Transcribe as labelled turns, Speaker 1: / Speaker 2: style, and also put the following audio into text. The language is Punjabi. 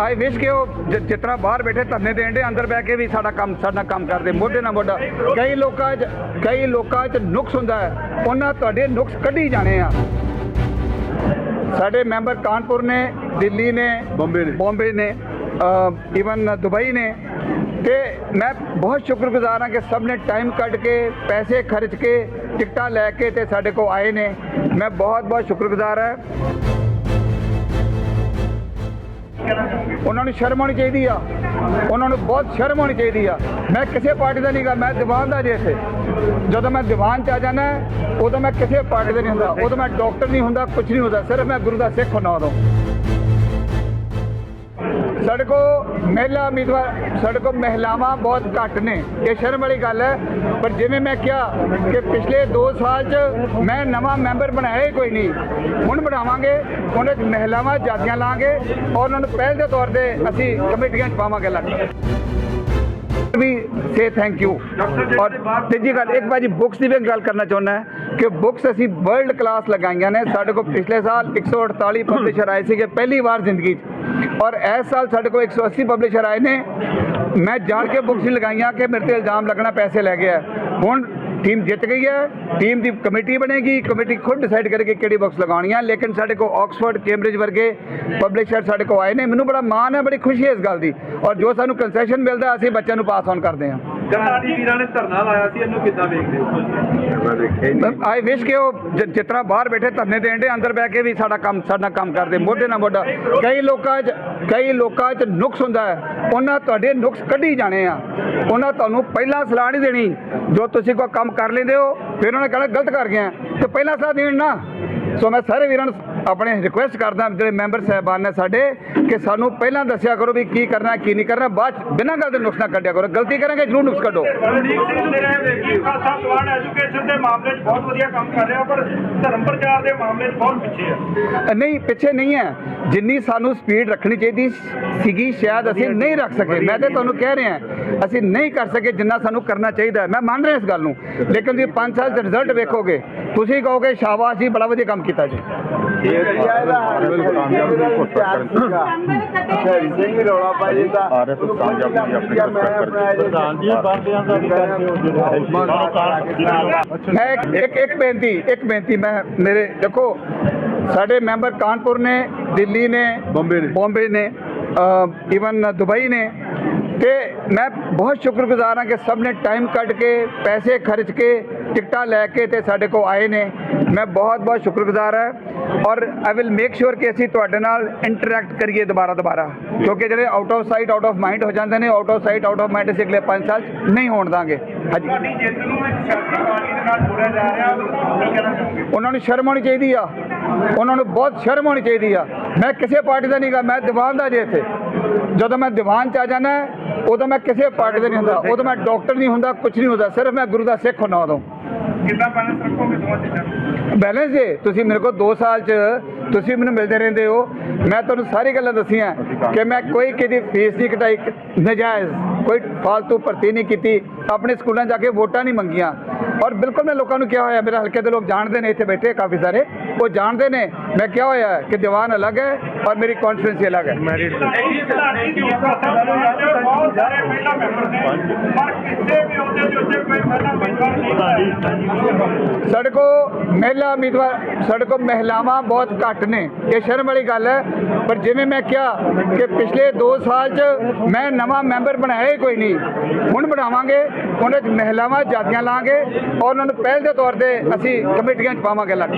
Speaker 1: ਆਈ ਵਿਸ਼ ਕਿ ਉਹ ਜ- ਜਿਸ ਤਰ੍ਹਾਂ ਬਾਹਰ ਬੈਠੇ ਧਰਨੇ ਦੇਣ ਦੇ ਅੰਦਰ ਬਹਿ ਕੇ ਵੀ ਸਾਡਾ ਕੰਮ ਸਾਡਾ ਕੰਮ ਕਰਦੇ ਮੋਢੇ ਨਾਲ ਮੋਢਾ। ਕਈ ਲੋਕਾਂ 'ਚ ਕਈ ਲੋਕਾਂ 'ਚ ਨੁਕਸ ਹੁੰਦਾ ਹੈ ਉਹਨਾਂ ਤੁਹਾਡੇ ਨੁਕਸ ਕੱਢੀ ਜਾਣੇ ਆ। ਸਾਡੇ ਮੈਂਬਰ ਕਾਨਪੁਰ ਨੇ ਦਿੱਲੀ ਨੇ
Speaker 2: ਬੰਬੇ ਨੇ।
Speaker 1: ਬੰਬੇ ਨੇ ਇਵਨ ਦੁਬਈ ਨੇ। ਤੇ ਮੈਂ ਬਹੁਤ ਸ਼ੁਕਰਗੁਜ਼ਾਰ ਹਾਂ ਕਿ ਸਭ ਨੇ ਟਾਈਮ ਕੱਢ ਕੇ ਪੈਸੇ ਖਰਚ ਕੇ ਟਿਕਟਾਂ ਲੈ ਕੇ ਤੇ ਸਾਡੇ ਕੋਲ ਆਏ ਨੇ। ਮੈਂ ਬਹੁਤ ਬਹੁਤ ਸ਼ੁਕਰਗੁਜ਼ਾਰ ਹਾਂ। ਉਹਨਾਂ ਨੂੰ ਸ਼ਰਮ ਆਉਣੀ ਚਾਹੀਦੀ ਆ। ਉਹਨਾਂ ਨੂੰ ਬਹੁਤ ਸ਼ਰਮ ਆਉਣੀ ਚਾਹੀਦੀ ਆ। ਮੈਂ ਕਿਸੇ ਪਾਰਟੀ ਦਾ ਨਹੀਂਗਾ ਮੈਂ ਦੀਵਾਨ ਦਾ ਜੇ ਇੱਥੇ। ਜਦੋਂ ਮੈਂ ਦੀਵਾਨ ਚ ਆ ਜਾਣਾ ਉਦੋਂ ਮੈਂ ਕਿਸੇ ਪਾਰਟੀ ਦਾ ਨਹੀਂ ਹੁੰਦਾ। ਉਦੋਂ ਮੈਂ ਡਾਕਟਰ ਨਹੀਂ ਹੁੰਦਾ ਕੁਝ ਨਹੀਂ ਹੁੰਦਾ। ਸਿਰਫ ਮੈਂ ਗੁਰੂ ਦਾ ਸਿੱਖ ਹੁੰਦਾ ਉਦੋਂ। ਸਾਡੇ ਕੋ ਮਹਿਲਾ ਉਮੀਦਵਾਰ, ਸਾਡੇ ਕੋ ਮਹਿਲਾਵਾਂ ਬਹੁਤ ਘੱਟ ਨੇ। ਇਹ ਸ਼ਰਮ ਵਾਲੀ ਗੱਲ ਹੈ, ਪਰ ਜਿਵੇਂ ਮੈਂ ਕਿਹਾ ਕਿ ਪਿਛਲੇ 2 ਸਾਲ 'ਚ ਮੈਂ ਨਵਾਂ ਮੈਂਬਰ ਬਣਾਇਆ ਹੀ ਕੋਈ ਨਹੀਂ। ਹੁਣ ਬਣਾਵਾਂਗੇ, ਹੁਣ 'ਚ ਮਹਿਲਾਵਾਂ ਜਾਗੀਆਂ ਲਾਂਗੇ ਔਰ ਉਹਨਾਂ ਨੂੰ ਪਹਿਲ ਦੇ ਤੌਰ ਤੇ ਅਸੀਂ ਕਮੇਟੀਆਂ 'ਚ ਪਾਵਾਂਗੇ ਲੱਗਦਾ ਵੀ ਸੇ ਥੈਂਕ ਯੂ ਔਰ ਤੀਜੀ ਗੱਲ, ਇੱਕ ਵਾਰੀ ਬੁੱਕਸ ਦੀ ਵੀ ਗੱਲ ਕਰਨਾ ਚਾਹੁੰਦਾ ਕਿ ਬੁੱਕਸ ਅਸੀਂ ਵਰਲਡ ਕਲਾਸ ਲਗਾਈਆਂ ਨੇ। ਸਾਡੇ ਕੋਲ ਪਿਛਲੇ ਸਾਲ 148 ਪਬਲਿਸ਼ਰ ਆਏ ਸੀਗੇ, ਪਹਿਲੀ ਵਾਰ ਜ਼ਿੰਦਗੀ 'ਚ। ਔਰ ਇਸ ਸਾਲ ਸਾਡੇ ਕੋਲ 180 ਪਬਲਿਸ਼ਰ ਆਏ ਨੇ। ਮੈਂ ਜਾਣ ਕੇ ਬੁੱਕਸ ਨਹੀਂ ਲਗਾਈਆਂ ਕਿ ਮੇਰੇ ਤੇ ਇਲਜ਼ਾਮ ਲੱਗਣਾ ਪੈਸੇ ਲੈ ਗਿਆ। ਹੁਣ ਟੀਮ ਜਿੱਤ ਗਈ ਹੈ ਟੀਮ ਦੀ ਕਮੇਟੀ ਬਣੇਗੀ, ਕਮੇਟੀ ਖੁਦ ਡਿਸਾਈਡ ਕਰੇਗੀ ਕਿਹੜੀ ਬੁੱਕਸ ਲਗਾਉਣੀਆਂ। ਲੇਕਿਨ ਸਾਡੇ ਕੋਲ ਆਕਸਫੋਰਡ ਕੈਂਬਰਿਜ ਵਰਗੇ ਪਬਲਿਸ਼ਰ ਸਾਡੇ ਕੋਲ ਆਏ ਨੇ। ਮੈਨੂੰ ਬੜਾ ਮਾਣ ਹੈ, ਬੜੀ ਖੁਸ਼ੀ ਹੈ ਇਸ ਗੱਲ ਦੀ। ਔਰ ਜੋ ਸਾਨੂੰ ਕੰਸੈਸ਼ਨ ਮਿਲਦਾ, ਅਸੀਂ ਬੱਚਿਆਂ ਨੂੰ ਪਾਸ ਆਨ ਕਰਦੇ ਹਾਂ।
Speaker 3: ਗਰਨਾਟੀ ਵੀਰਾਂ ਨੇ ਧਰਨਾ ਲਾਇਆ ਸੀ ਇਹਨੂੰ ਕਿੱਦਾਂ ਵੇਖਦੇ ਹੋ?
Speaker 2: ਮੈਂ ਦੇਖਿਆ ਹੀ ਨਹੀਂ।
Speaker 1: ਆਈ ਵਿਸ਼ ਕਿ ਉਹ ਜ- ਜਿਸ ਤਰ੍ਹਾਂ ਬਾਹਰ ਬੈਠੇ ਧਰਨੇ ਦੇਣ ਦੇ ਅੰਦਰ ਬਹਿ ਕੇ ਵੀ ਸਾਡਾ ਕੰਮ ਸਾਡਾ ਕੰਮ ਕਰਦੇ ਮੋਢੇ ਨਾਲ ਮੋਢਾ। ਕਈ ਲੋਕਾਂ 'ਚ ਕਈ ਲੋਕਾਂ 'ਚ ਨੁਕਸ ਹੁੰਦਾ ਹੈ। ਉਹਨਾਂ ਤੁਹਾਡੇ ਨੁਕਸ ਕੱਢੀ ਜਾਣੇ ਆ। ਉਹਨਾਂ ਤੁਹਾਨੂੰ ਪਹਿਲਾਂ ਸਲਾਹ ਨਹੀਂ ਦੇਣੀ। ਜੋ ਤੁਸੀਂ ਕੋਈ ਕੰਮ ਕਰ ਲੈਂਦੇ ਹੋ ਫਿਰ ਉਹਨਾਂ ਨੇ ਕਹਿਣਾ ਗਲਤ ਕਰ ਗਿਆ। ਤੇ ਪਹਿਲਾਂ ਸਲਾਹ ਦੇਣ ਨਾ। ਸੋ ਮੈਂ ਸਾਰੇ ਵੀਰਾਂ ਨੂੰ ਆਪਣੇ ਰਿਕੁਐਸਟ ਕਰਦਾ ਜਿਹੜੇ ਮੈਂਬਰ ਸਾਹਿਬਾਨ ਨੇ ਸਾਡੇ ਕਿ ਸਾਨੂੰ ਪਹਿਲਾਂ ਦੱਸਿਆ ਕਰੋ ਵੀ ਕੀ ਕਰਨਾ ਕੀ ਨਹੀਂ ਕਰਨਾ ਬਾਅਦ ਬਿਨਾਂ ਗੱਲ ਦੇ ਨੁਕਸ ਨਾ ਕੱਢਿਆ ਕਰੋ। ਗਲਤੀ ਕਰਾਂਗੇ ਜ਼ਰੂਰ ਨੁਕਸ ਕੱਢੋ।
Speaker 3: ਰਣਜੀਤ ਸਿੰਘ ਨੂੰ ਦੇਖਿਆ ਵੇਖੀ ਖਾਲਸਾ ਸਵਾਨ ਐਜੂਕੇਸ਼ਨ ਦੇ ਮਾਮਲੇ 'ਚ ਬਹੁਤ ਵਧੀਆ ਕੰਮ ਕਰ ਰਿਹਾ ਪਰ ਧਰਮ ਪ੍ਰਚਾਰ ਦੇ ਮਾਮਲੇ 'ਚ ਬਹੁਤ ਪਿੱਛੇ ਆ।
Speaker 1: ਨਹੀਂ ਪਿੱਛੇ ਨਹੀਂ ਹੈ। ਜਿੰਨੀ ਸਾਨੂੰ ਸਪੀਡ ਰੱਖਣੀ ਚਾਹੀਦੀ ਸੀਗੀ ਸ਼ਾਇਦ ਅਸੀਂ ਨਹੀਂ ਰੱਖ ਸਕੇ। ਮੈਂ ਤੇ ਤੁਹਾਨੂੰ ਕਹਿ ਰਿਹਾ ਅਸੀਂ ਨਹੀਂ ਕਰ ਸਕੇ ਜਿੰਨਾ ਸਾਨੂੰ ਕਰਨਾ ਚਾਹੀਦਾ। ਮੈਂ ਮੰਨ ਰਿਹਾ ਇਸ ਗੱਲ ਨੂੰ। ਲੇਕਿਨ ਤੁਸੀਂ 5 ਸਾਲ ਚ ਰਿਜ਼ਲਟ ਵੇਖੋਗੇ। ਤੁਸੀਂ ਕਹੋਗੇ ਸ਼ਾਬਾਸ਼ ਜੀ ਬੜਾ ਵਧੀਆ ਕੰਮ ਕੀਤਾ ਜੀ।
Speaker 2: ਇਹ ਬਿਲਕੁਲ ਕਾਮਯਾਬ ਨੂੰ ਕੋਸ਼ਿਸ਼ ਕਰਨ ਸਿੰਘ ਰੌਲਾ ਪਾਈ ਦਾ ਆਰਐਫ ਕਾਮਯਾਬ ਨੂੰ ਆਪਣੀ ਕੋਸ਼ਿਸ਼ ਕਰ ਪ੍ਰਧਾਨ ਜੀ ਬੰਦਿਆਂ ਦਾ ਵੀ ਕਰਦੇ ਹੋ
Speaker 1: ਮੈਂ ਇੱਕ- ਇੱਕ ਇੱਕ ਬੇਨਤੀ ਇੱਕ ਬੇਨਤੀ ਮੈਂ ਮੇਰੇ ਦੇਖੋ ਸਾਡੇ ਮੈਂਬਰ ਕਾਨਪੁਰ ਨੇ ਦਿੱਲੀ ਨੇ
Speaker 2: ਬੰਬੇ ਨੇ।
Speaker 1: ਬੰਬੇ ਨੇ ਇਵਨ ਦੁਬਈ ਨੇ। ਤੇ ਮੈਂ ਬਹੁਤ ਸ਼ੁਕਰਗੁਜ਼ਾਰ ਹਾਂ ਕਿ ਸਭ ਨੇ ਟਾਈਮ ਕੱਢ ਕੇ ਪੈਸੇ ਖਰਚ ਕੇ ਟਿਕਟਾਂ ਲੈ ਕੇ ਤੇ ਸਾਡੇ ਕੋਲ ਆਏ ਨੇ। ਮੈਂ ਬਹੁਤ ਬਹੁਤ ਸ਼ੁਕਰਗੁਜ਼ਾਰ ਹਾਂ ਔਰ ਆਈ ਵਿਲ ਮੇਕ ਸ਼ੋਰ ਕਿ ਅਸੀਂ ਤੁਹਾਡੇ ਨਾਲ ਇੰਟਰੈਕਟ ਕਰੀਏ ਦੁਬਾਰਾ ਦੁਬਾਰਾ। ਕਿਉਂਕਿ ਜਿਹੜੇ out of sight out of mind ਹੋ ਜਾਂਦੇ ਨੇ out of sight out of mind ਅਸੀਂ ਅਗਲੇ 5 ਸਾਲ ਨਹੀਂ ਹੋਣ ਦਾਂਗੇ। ਹਾਂਜੀ।
Speaker 3: ਸਾਡੀ ਜਿੱਤ ਨੂੰ ਇੱਕ ਸਿਆਸੀ ਪਾਰਟੀ ਦੇ ਨਾਲ ਜੋੜਿਆ ਜਾ ਰਿਹਾ ਕੀ ਕਹਿਣਾ ਚਾਹੋਗੇ?
Speaker 1: ਉਹਨਾਂ ਨੂੰ ਸ਼ਰਮ ਆਉਣੀ ਚਾਹੀਦੀ ਆ। ਉਹਨਾਂ ਨੂੰ ਬਹੁਤ ਸ਼ਰਮ ਆਉਣੀ ਚਾਹੀਦੀ ਆ। ਮੈਂ ਕਿਸੇ ਪਾਰਟੀ ਦਾ ਨਹੀਂਗਾ ਮੈਂ ਦੀਵਾਨ ਦਾ ਜੇ ਇੱਥੇ। ਜਦੋਂ ਮੈਂ ਦੀਵਾਨ ਚ ਆ ਜਾਣਾ ਉਦੋਂ ਮੈਂ ਕਿਸੇ ਪਾਰਟੀ ਦਾ ਨਹੀਂ ਹੁੰਦਾ। ਉਦੋਂ ਮੈਂ ਡਾਕਟਰ ਨਹੀਂ ਹੁੰਦਾ ਕੁਝ ਨਹੀਂ ਹੁੰਦਾ। ਸਿਰਫ ਮੈਂ ਗੁਰੂ ਦਾ ਸਿੱਖ ਹੁੰਦਾ ਉਦੋਂ।
Speaker 3: ਕਿੱਦਾਂ ਬੈਲੈਂਸ ਰੱਖੋਗੇ ਦੋਵਾਂ ਚੀਜ਼ਾਂ
Speaker 1: ਬੈਲੈਂਸ ਜੇ ਤੁਸੀਂ ਮੇਰੇ ਕੋਲ 2 ਸਾਲ ਚ ਤੁਸੀਂ ਮੈਨੂੰ ਮਿਲਦੇ ਰਹਿੰਦੇ ਹੋ ਮੈਂ ਤੁਹਾਨੂੰ ਸਾਰੀ ਗੱਲਾਂ ਦੱਸੀਆਂ ਕਿ ਮੈਂ ਕੋਈ ਕਿਹਦੀ ਫੀਸ ਨਹੀਂ ਕਟਾਈ ਨਜਾਇਜ਼ ਕੋਈ ਫालतू ਭਰਤੀ ਨਹੀਂ ਕੀਤੀ ਆਪਣੇ ਸਕੂਲਾਂ ਜਾ ਕੇ ਵੋਟਾਂ ਨਹੀਂ ਮੰਗੀਆਂ। ਔਰ ਬਿਲਕੁਲ ਮੈਂ ਲੋਕਾਂ ਨੂੰ ਕਿਹਾ ਹੋਇਆ ਮੇਰੇ ਹਲਕੇ ਦੇ ਲੋਕ ਜਾਣਦੇ ਨੇ ਇੱਥੇ ਬੈਠੇ ਕਾਫੀ ਸਾਰੇ ਉਹ ਜਾਣਦੇ ਨੇ। ਮੈਂ ਕਿਹਾ ਹੋਇਆ ਕਿ ਦੀਵਾਨ ਅਲੱਗ ਹੈ ਔਰ ਮੇਰੀ ਕੌਨਫੀਡੈਂਸ ਅਲੱਗ ਹੈ।
Speaker 3: ਇਹ ਖਿਡਾਰੀ ਦੀ ਬਹੁਤ ਸਾਰੇ ਪਹਿਲਾਂ ਮੈਂਬਰ ਨੇ ਪਰ ਕਿਸੇ ਵੀ ਉਹਦੇ ਦੇ ਉੱਤੇ ਕੋਈ ਪਹਿਲਾਂ ਉਮੀਦਵਾਰ ਨਹੀਂ
Speaker 1: ਸਾਡੇ ਕੋ ਮਹਿਲਾ ਉਮੀਦਵਾਰ, ਸਾਡੇ ਕੋ ਮਹਿਲਾਵਾਂ ਬਹੁਤ ਘੱਟ ਨੇ। ਇਹ ਸ਼ਰਮ ਵਾਲੀ ਗੱਲ ਹੈ। ਪਰ ਜਿਵੇਂ ਮੈਂ ਕਿਹਾ ਕਿ ਪਿਛਲੇ 2 ਸਾਲ 'ਚ ਮੈਂ ਨਵਾਂ ਮੈਂਬਰ ਬਣਾਇਆ ਹੀ ਕੋਈ ਨਹੀਂ। ਹੁਣ ਬਣਾਵਾਂਗੇ ਉਹਨਾਂ 'ਚ ਮਹਿਲਾਵਾਂ ਜਾਤੀਆਂ ਲਾਂਗੇ ਔਰ ਉਹਨਾਂ ਨੂੰ ਪਹਿਲ ਦੇ ਤੌਰ ਤੇ ਅਸੀਂ ਕਮੇਟੀਆਂ 'ਚ ਪਾਵਾਂਗੇ ਲੱਗ